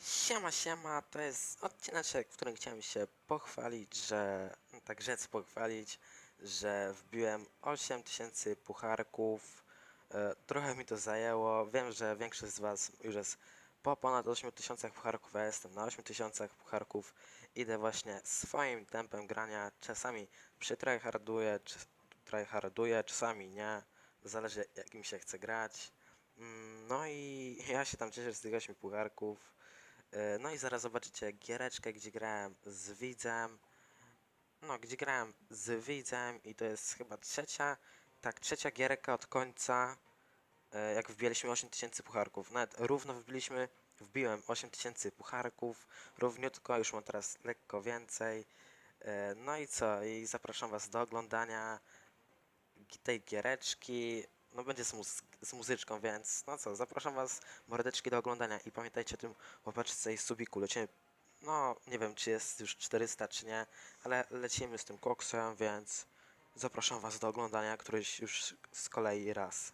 Siema, siema, to jest odcineczek, w którym chciałem się pochwalić, że, tak rzec pochwalić, że wbiłem 8000 pucharków. E, trochę mi to zajęło, wiem, że większość z was już jest po ponad 8000 pucharków, ja jestem na 8000 pucharków. Idę właśnie swoim tempem grania, czasami przytryharduję, tryharduję, czasami nie, zależy jak mi się chce grać. Mm, No i ja się tam cieszę z tych 8 pucharków. E, No i zaraz zobaczycie giereczkę, gdzie grałem z widzem. No, gdzie grałem z widzem i to jest chyba trzecia, tak, trzecia gierka od końca, e, jak wbiliśmy 8000 pucharków. Nawet równo wbiliśmy, wbiłem 8000 pucharków, równiutko, już mam teraz lekko więcej. E, No i co? I zapraszam was do oglądania tej giereczki. No będzie z, muzy- z muzyczką, więc no co, zapraszam was mordeczki do oglądania i pamiętajcie o tym łopaczce i subiku. Lecimy, no nie wiem czy jest już 400 czy nie, ale lecimy z tym koksem, więc zapraszam was do oglądania któryś już z kolei raz.